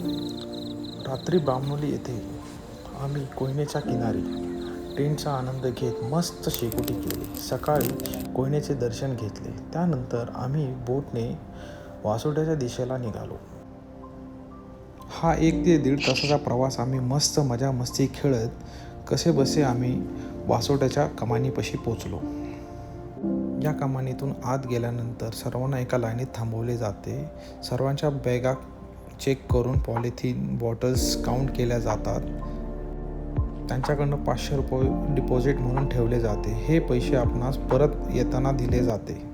रात्री बामणोली येथे आम्ही कोयनेच्या किनारी टेंटचा आनंद घेत मस्त शेकोटी केली. सकाळी कोयनेचे दर्शन घेतले. त्यानंतर आम्ही बोटने वासोड्याच्या दिशेला निघालो. हा एक ते दीड तासाचा प्रवास आम्ही मस्त मजा मस्ती खेळत कसे बसे आम्ही वासोट्याच्या कमानीपाशी पोचलो. या कमानीतून आत गेल्यानंतर सर्वांना एका लाईनीत थांबवले जाते. सर्वांच्या बॅगा चेक करून पॉलिथिन बॉटल्स काउंट केल्या जातात. त्यांच्याकडनं पाचशे रुपये डिपॉझिट म्हणून ठेवले जाते. हे पैसे आपणास परत येताना दिले जाते.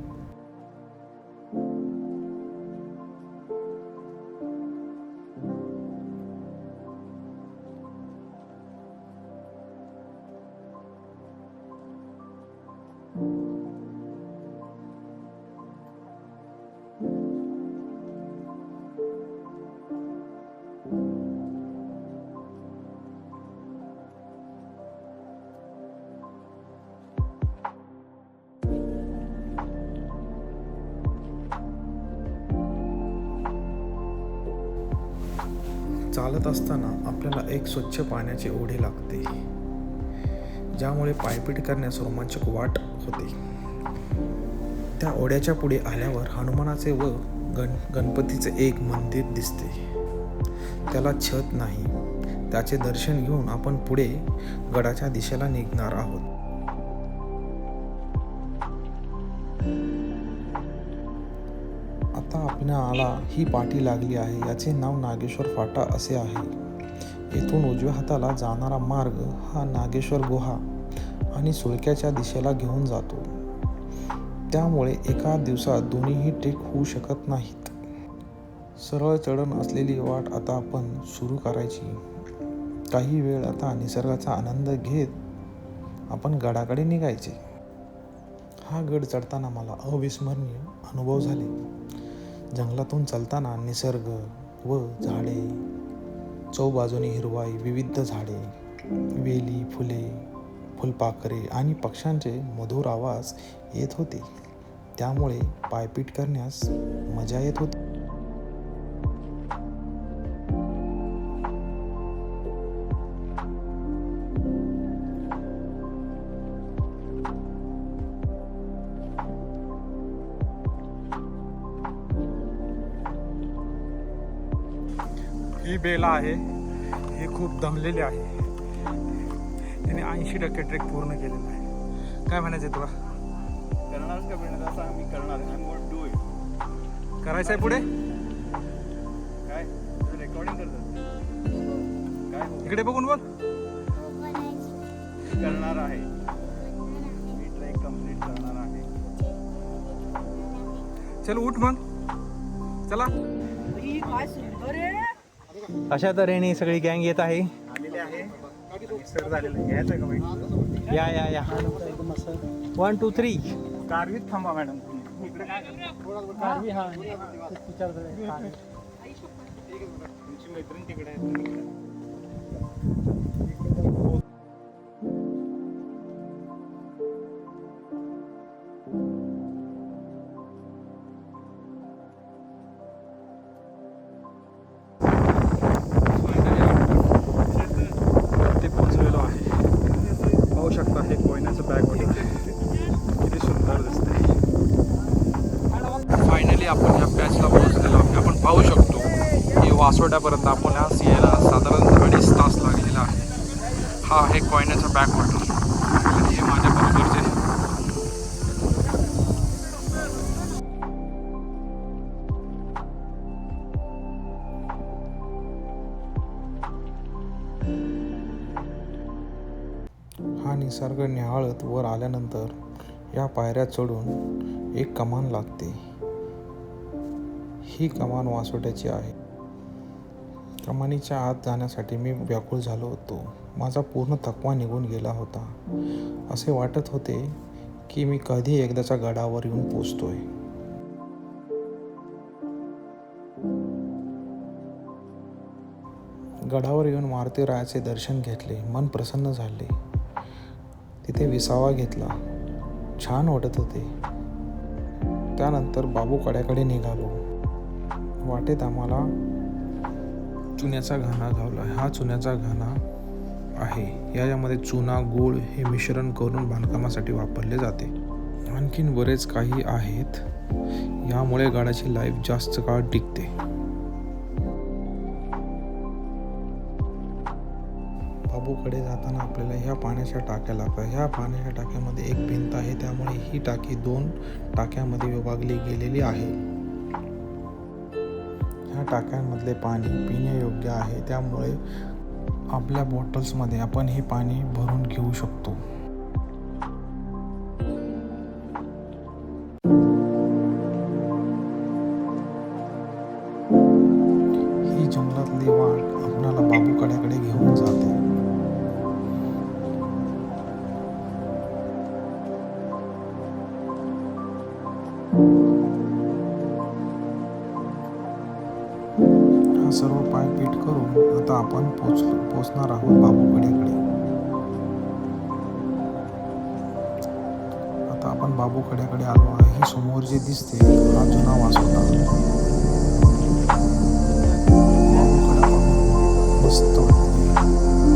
चालत असताना आपल्याला एक स्वच्छ पाण्याचे ओढे लागते. ज्यामुळे पायपीट करण्यास रोमांचक वाट होते. त्या ओढ्याच्या पुढे आल्यावर हनुमानाचे व गण गणपतीचे एक मंदिर दिसते. त्याला छत नाही. त्याचे दर्शन घेऊन आपण पुढे गडाच्या दिशेला निघणार आहोत. आता आपणाला ही पाठी लागली आहे याचे नाव नागेश्वर फाटा असे आहे. येथून उजव्या हाताला जाणारा मार्ग हा नागेश्वर गुहा आणि सुळक्याच्या दिशेला घेऊन जातो. त्यामुळे एका दिवसात दोन्हीही ट्रेक होऊ शकत नाहीत. सरळ चढण असलेली वाट आता आपण सुरू करायची. काही वेळ आता निसर्गाचा आनंद घेत आपण गडाकडे निघायचे. हा गड चढताना मला अविस्मरणीय अनुभव झाले. जंगलातून चालताना निसर्ग व झाडे चौबाजूने हिरवाई विविध झाडे वेली फुले फुलपाखरे आणि पक्ष्यांचे मधुर आवाज येत होते. त्यामुळे पायपीट करण्यास मजा येत होती. ही बेला आहे हे खूप दमलेले आहे. त्याने ऐंशी टक्के ट्रेक पूर्ण केलेला आहे. काय म्हणायचं तुला? करणारच का बेटा? असं आम्ही करणार डू इट करायचं आहे पुढे? काय? रेकॉर्डिंग करतात काय? हो? इकडे बघून बोल. करणार आहे. मी ट्रेक कंप्लीट करणार आहे. चल उठ मग. चला. काय सुंदर आहे. अशा तऱ्हेने सगळी गँग येत आहे. आलेले आहे सर झालेलं घ्यायचं का बाई या या या वन टू थ्री कारवीत थांबा मॅडम तुम्ही? तुमची मैत्रीण तिकडे किती सुंदर दिसते फायनली आपण या पॅचला पोहोचलेलो. आहे आपण पाहू शकतो की वासोट्यापर्यंत आपण आज यायला साधारण अडीच तास लागलेला आहे. हा आहे कॉयनाचा बॅक वॉटर हे माझ्या हा निसर्ग निहाळत वर आल्यानंतर या पायऱ्या चढून एक कमान लागते. ही कमान वासोट्याची आहे. कमानीच्या आत जाण्यासाठी मी व्याकुळ झालो होतो. माझा पूर्ण थकवा निघून गेला होता. असे वाटत होते की मी कधी एकदाच्या गडावर येऊन पोचतोय. गडावर येऊन मारुती रायाचे दर्शन घेतले. मन प्रसन्न झाले. तिथे विसावा घेतला. छान वाटत होते. त्यानंतर बाबू कड्याकडे निघालो. वाटेत आम्हाला चुन्याचा घाणा घावला हा चुन्याचा घाणा आहे. याच्यामध्ये चुना गूळ हे मिश्रण करून बांधकामासाठी वापरले जाते. आणखीन बरेच काही आहेत. यामुळे गाड्याची लाईफ जास्त काळ टिकते. बाबूकडे जाताना आपल्याला ह्या पाण्याच्या टाक्या लागतात. ह्या पाण्याच्या टाक्यामध्ये एक भिंत आहे. त्यामुळे ही टाकी दोन टाक्यामध्ये विभागली गेलेली आहे. ह्या टाक्यांमधले पाणी पिण्यायोग्य आहे. त्यामुळे आपल्या बॉटल्समध्ये आपण हे पाणी भरून घेऊ शकतो. ही जंगलातली वाट आपणाला बाबूकड्याकडे घेऊन हा सर्व पाय पीठ करून आता आपण पोचलो पोचणार आहोत बाबूकड्याकडे आता आपण बाबूकड्याकडे आलो आहे. ही समोर जे दिसते हा जुना वासोटा बाबूकडा मस्त वाटते